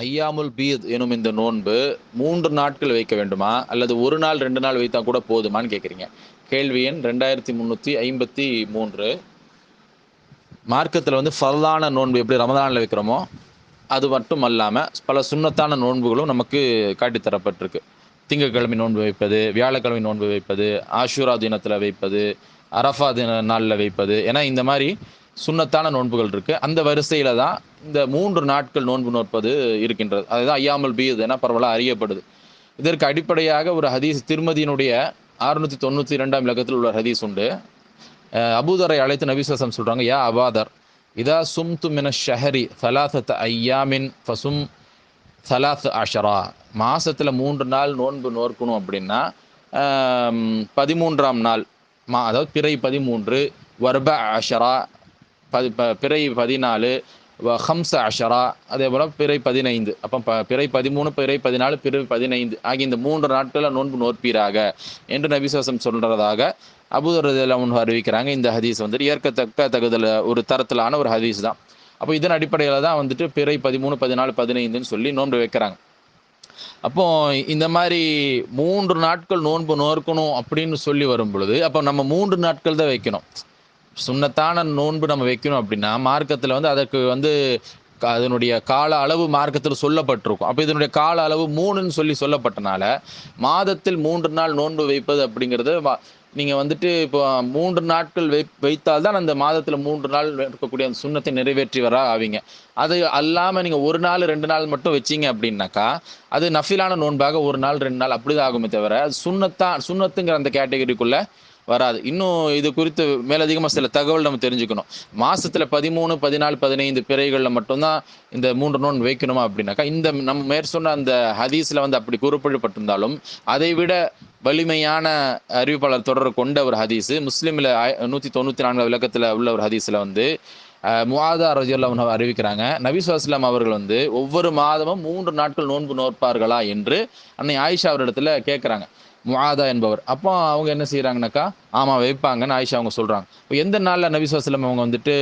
ஐயாமுல் பீத் எனும் இந்த நோன்பு மூன்று நாட்கள் வைக்க வேண்டுமா? அல்லது ஒரு நாள் ரெண்டு நாள் வைத்தா கூட போதுமான்னு கேட்குறீங்க கேள்வி எண் ரெண்டாயிரத்தி முந்நூற்றி ஐம்பத்தி மூன்று. மார்க்கத்தில் வந்து ஃபர்லான நோன்பு எப்படி ரமதானில் வைக்கிறோமோ அது மட்டும் அல்லாமல் பல சுண்ணத்தான நோன்புகளும் நமக்கு காட்டித்தரப்பட்டிருக்கு. திங்கட்கிழமை நோன்பு வைப்பது வியாழக்கிழமை நோன்பு வைப்பது ஆஷூரா தினத்தில் வைப்பது அரஃபா தின நாளில் வைப்பது. ஏன்னா இந்த மாதிரி சுண்ணத்தான நோன்புகள் இருக்குது அந்த வரிசையில் தான் இந்த மூன்று நாட்கள் நோன்பு நோற்பது இருக்கின்றது. அதுதான் ஐயாமல் பீது என பரவலாக அறியப்படுது. இதற்கு அடிப்படையாக ஒரு ஹதீஸ் திருமதியினுடைய அறுநூற்றி தொண்ணூற்றி ரெண்டாம் இலக்கத்தில் உள்ள ஹதீஸ் உண்டு. அபூதரை அழைத்து நபிசாசம் சொல்கிறாங்க யா அபாதர் இதா சும் து மின ஷஹரி சலாசத் ஐயாமின் ஃபசும் சலாத் அஷரா. மாசத்தில் மூன்று நாள் நோன்பு நோற்கணும் அப்படின்னா பதிமூன்றாம் நாள் மா அதாவது பிறை பதிமூன்று வர்ப அஷரா பதி ப- பிறை பதினாலு வ ஹம்ச அஷரா அதே போல் பிறை பதினைந்து. அப்போ ப பிறை பதிமூணு பிறை பதினாலு பிறை பதினைந்து ஆகிய இந்த மூன்று நாட்களில் நோன்பு நோற்பீராக என்று நபிசுவாசம் சொல்கிறதாக அபுதரதில் அறிவிக்கிறாங்க. இந்த ஹதீஸ் வந்துட்டு ஏற்கத்தக்க தகுதல் ஒரு தரத்திலான ஒரு ஹதீஸ் தான். அப்போ இதன் அடிப்படையில் தான் வந்துட்டு பிறை பதிமூணு பதினாலு பதினைந்துன்னு சொல்லி நோன்பு வைக்கிறாங்க. அப்போ இந்த மாதிரி மூன்று நாட்கள் நோன்பு நோற்கணும் அப்படின்னு சொல்லி வரும் பொழுது அப்போ நம்ம மூன்று நாட்கள் தான் வைக்கணும். சுண்ணத்தான நோன்பு நம்ம வைக்கணும் அப்படின்னா மார்க்கத்தில் வந்து அதற்கு வந்து க- அதனுடைய கால அளவு மார்க்கத்தில் சொல்லப்பட்டிருக்கும். அப்போ இதனுடைய கால அளவு மூணுன்னு சொல்லி சொல்லப்பட்டனால மாதத்தில் மூன்று நாள் நோன்பு வைப்பது அப்படிங்கிறது நீங்கள் வந்துட்டு இப்போ மூன்று நாட்கள் வை வைத்தால் தான் அந்த மாதத்தில் மூன்று நாள் இருக்கக்கூடிய அந்த சுண்ணத்தை நிறைவேற்றி வர ஆவீங்க. அது அல்லாமல் நீங்கள் ஒரு நாள் ரெண்டு நாள் மட்டும் வச்சிங்க அப்படின்னாக்கா அது நஃபிலான நோன்பாக ஒரு நாள் ரெண்டு நாள் அப்படிதான் ஆகுமே தவிர அது சுண்ணத்தான் சுண்ணத்துங்கிற அந்த கேட்டகரிக்குள்ளே வராது. இன்னும் இது குறித்து மேலதிகமாக சில தகவல் நம்ம தெரிஞ்சுக்கணும். மாசத்துல பதிமூணு பதினாலு பதினைந்து பிறைகளில் மட்டும்தான் இந்த மூன்று நோன் வைக்கணுமா அப்படின்னாக்கா இந்த நம்ம மேற் சொன்ன அந்த ஹதீஸ்ல வந்து அப்படி குறிப்பிடப்பட்டிருந்தாலும் அதை விட வலிமையான அறிவிப்பாளர் தொடர் கொண்ட ஒரு ஹதீஸ் முஸ்லீமில் நூற்றி தொண்ணூற்றி நான்கு விளக்கத்தில் உள்ள ஒரு ஹதீஸில் வந்து முவாதா முஆதா அறிவிக்கிறாங்க நபிசுவாஸ்லாம் அவர்கள் வந்து ஒவ்வொரு மாதமும் மூன்று நாட்கள் நோன்பு நோற்பார்களா என்று அன்னை ஆயிஷா அவரிடத்துல கேட்குறாங்க முஆதா என்பவர். அப்போ அவங்க என்ன செய்கிறாங்கனாக்கா ஆமாம் வைப்பாங்கன்னு ஆயிஷா அவங்க சொல்கிறாங்க இப்போ எந்த நாளில் நபிசுவாஸ்லாம் அவங்க வந்துட்டு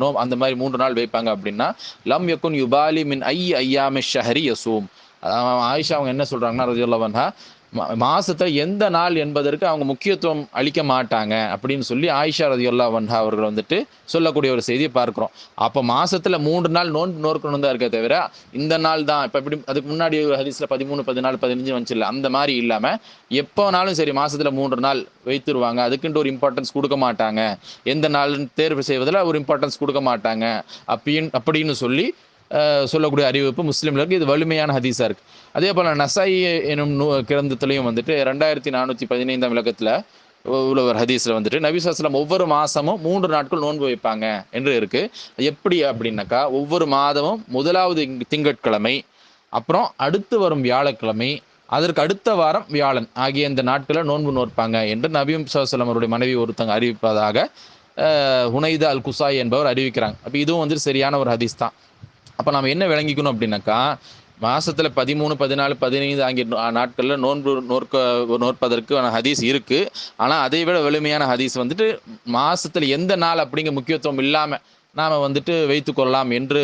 நோ அந்த மாதிரி மூன்று நாள் வைப்பாங்க அப்படின்னா லம் யக்குன் யுபாலி மின் ஐ ஐயாமி ஷஹரி யசூம். ஆயிஷா அவங்க என்ன சொல்கிறாங்கன்னா ரஜியுல்லவன்ஹா மாசத்துல எந்த நாள் என்பதற்கு அவங்க முக்கியத்துவம் அளிக்க மாட்டாங்க அப்படின்னு சொல்லி ஆயிஷா ரதியுல்லா வன்ஹா அவர்கள் வந்துட்டு சொல்லக்கூடிய ஒரு செய்தியை பார்க்கிறோம். அப்போ மாசத்துல மூன்று நாள் நோன்பு நோக்கணும் தான் இருக்க தவிர இந்த நாள் தான் இப்போ இப்படி அதுக்கு முன்னாடி ஒரு ஹதீஸ்ல பதிமூணு பதினாலு பதினஞ்சு வந்துச்சுல்ல அந்த மாதிரி இல்லாம எப்போனாலும் சரி மாசத்துல மூன்று நாள் வைத்துருவாங்க. அதுக்குன்ட்டு ஒரு இம்பார்ட்டன்ஸ் கொடுக்க மாட்டாங்க. எந்த நாள்னு தேர்வு செய்வதில் ஒரு இம்பார்ட்டன்ஸ் கொடுக்க மாட்டாங்க. அப்படின்னு அப்படின்னு சொல்லி சொல்லக்கூடிய அறிவிப்பு முஸ்லீம்களுக்கு இது வலிமையான ஹதீஸாக இருக்குது அதே போல் நசாயி எனும் நூ கிரந்தத்துலேயும் வந்துட்டு ரெண்டாயிரத்தி நானூற்றி பதினைந்தாம் விளக்கத்தில் உள்ள ஒரு ஹதீஸில் வந்துட்டு நபிசாஸ்லாம் ஒவ்வொரு மாதமும் மூன்று நாட்கள் நோன்பு வைப்பாங்க என்று இருக்குது எப்படி அப்படின்னாக்கா ஒவ்வொரு மாதமும் முதலாவது திங்கட்கிழமை அப்புறம் அடுத்து வரும் வியாழக்கிழமை அதற்கு அடுத்த வாரம் வியாழன் ஆகிய இந்த நாட்களில் நோன்பு நோற்பாங்க என்று நபியும் சாஸ்லாம் அவருடைய மனைவி ஒருத்தங்க அறிவிப்பதாக ஹுனைதா அல் குசாய் என்பவர் அறிவிக்கிறாங்க. அப்போ இதுவும் வந்துட்டு சரியான ஒரு ஹதீஸ் தான். அப்போ நம்ம என்ன விளங்கிக்கணும் அப்படின்னாக்கா மாசத்துல பதிமூணு பதினாலு பதினைந்து ஆகிய நாட்கள்ல நோன்பு நோற்க நோற்பதற்கு ஹதீஸ் இருக்கு. ஆனா அதை விட வலிமையான ஹதீஸ் வந்துட்டு மாசத்துல எந்த நாள் அப்படிங்கிற முக்கியத்துவம் இல்லாம நாம வந்துட்டு வைத்து கொள்ளலாம் என்று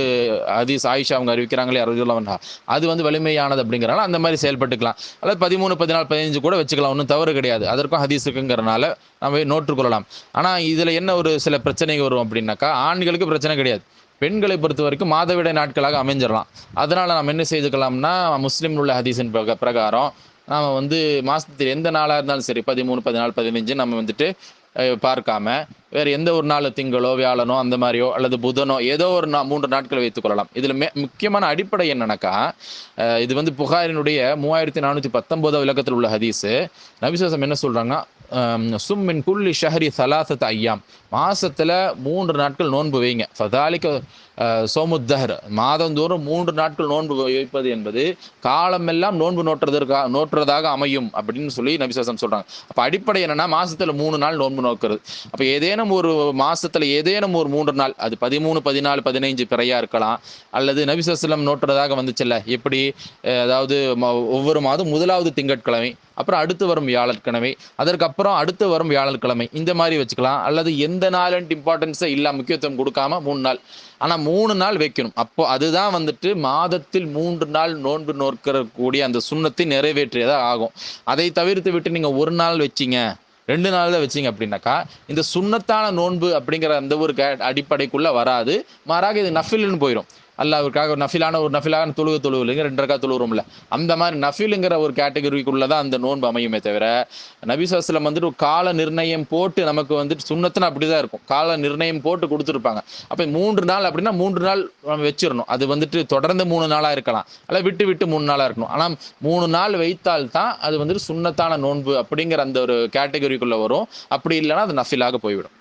ஹதீஸ் ஆயிஷா அவங்க அறிவிக்கிறாங்களே அறிவிக்கலாம் அது வந்து வலிமையானது அப்படிங்கிறனால அந்த மாதிரி செயல்பட்டுக்கலாம். அதாவது பதிமூணு பதினாலு பதினஞ்சு கூட வச்சுக்கலாம் ஒன்றும் தவறு கிடையாது. அதற்கும் ஹதீஸ் இருக்குங்கிறனால நம்ம நோற்றுக்கொள்ளலாம் ஆனால் இதில் என்ன ஒரு சில பிரச்சனைகள் வரும் அப்படின்னாக்கா ஆண்களுக்கு பிரச்சனை கிடையாது. பெண்களை பொறுத்த வரைக்கும் மாதவிடை நாட்களாக அமைஞ்சிடலாம். அதனால நம்ம என்ன செய்துக்கலாம்னா முஸ்லீம் உள்ள ஹதீஸின் பிரக- பிரகாரம் நாம வந்து மாதத்தில் எந்த நாளாக இருந்தாலும் சரி பதிமூணு பதினாலு பதினஞ்சு நம்ம வந்துட்டு பார்க்காம வேற எந்த ஒரு நாள் திங்களோ வியாழனோ அந்த மாதிரியோ அல்லது புதனோ ஏதோ ஒரு நா மூன்று நாட்கள் வைத்துக் கொள்ளலாம். இதுல மே முக்கியமான அடிப்படை என்னன்னாக்கா இது வந்து புகாரினுடைய மூவாயிரத்தி நானூற்றி பத்தொன்பதாவது விளக்கத்தில் உள்ள ஹதீஸு. நபிசுவாசம் என்ன சொல்கிறாங்கன்னா சும் சும்மின் குல்லி ஷஹரி சலாசத் ஐயாம். மாசத்துல மூன்று நாட்கள் நோன்பு வைங்க. ஃபதாலிக்க சோமுத்தஹர் மாதந்தோறும் மூன்று நாட்கள் நோன்பு வைப்பது என்பது காலமெல்லாம் நோன்பு நோட்டுறதற்காக நோட்டுறதாக அமையும் அப்படின்னு சொல்லி நபிசாசம் சொல்றாங்க. அப்போ அடிப்படை என்னன்னா மாசத்துல மூணு நாள் நோன்பு நோக்கிறது. அப்போ ஏதேனும் ஒரு மாசத்துல ஏதேனும் ஒரு மூன்று நாள் அது பதிமூணு பதினாலு பதினைஞ்சு பிறையா இருக்கலாம். அல்லது நபிசஸ்லம் நோட்டுறதாக வந்துச்சுல்ல எப்படி அதாவது ஒவ்வொரு மாதம் முதலாவது திங்கட்கிழமை அப்புறம் அடுத்து வரும் வியாழக்கிழமை அதற்கப்புறம் அடுத்து வரும் வியாழக்கிழமை இந்த மாதிரி வச்சுக்கலாம். அல்லது எந்த நாளுன்ட்டு இம்பார்ட்டன்ஸை இல்லை முக்கியத்துவம் கொடுக்காம மூணு நாள். ஆனால் மூணு நாள் வைக்கணும். அப்போ அதுதான் வந்துட்டு மாதத்தில் மூன்று நாள் நோன்பு நோக்கிற கூடிய அந்த சுண்ணத்தை நிறைவேற்றியதாக ஆகும். அதை தவிர்த்து விட்டு நீங்கள் ஒரு நாள் வச்சிங்க ரெண்டு நாள் தான் வச்சீங்க அப்படின்னாக்கா இந்த சுண்ணத்தான நோன்பு அப்படிங்கிற அந்த ஒரு கே அடிப்படைக்குள்ள வராது. மாறாக இது நஃபில்னு போயிடும் அல்லாவிற்காக ஒரு நஃபிலான ஒரு நஃபிலான தொழுக தொழுவு இல்லைங்க ரெண்டு ரக்கா தொழுவுறோம்ல அந்த மாதிரி நஃபிலுங்கிற ஒரு கேட்டகரிக்குள்ள தான் அந்த நோன்பு அமையுமே தவிர நபிசாஸ்லம் வந்துட்டு ஒரு கால நிர்ணயம் போட்டு நமக்கு வந்துட்டு சுண்ணத்துன்னு அப்படிதான் இருக்கும். கால நிர்ணயம் போட்டு கொடுத்துருப்பாங்க. அப்போ மூன்று நாள் அப்படின்னா மூன்று நாள் நம்ம வச்சிடணும். அது வந்துட்டு தொடர்ந்து மூணு நாளா இருக்கலாம். அல்ல விட்டு விட்டு மூணு நாளா இருக்கணும். ஆனால் மூணு நாள் வைத்தால் தான் அது வந்துட்டு சுண்ணத்தான நோன்பு அப்படிங்கிற அந்த ஒரு கேட்டகரிக்குள்ள வரும். அப்படி இல்லைன்னா அது நஃபிலாக போய்விடும்.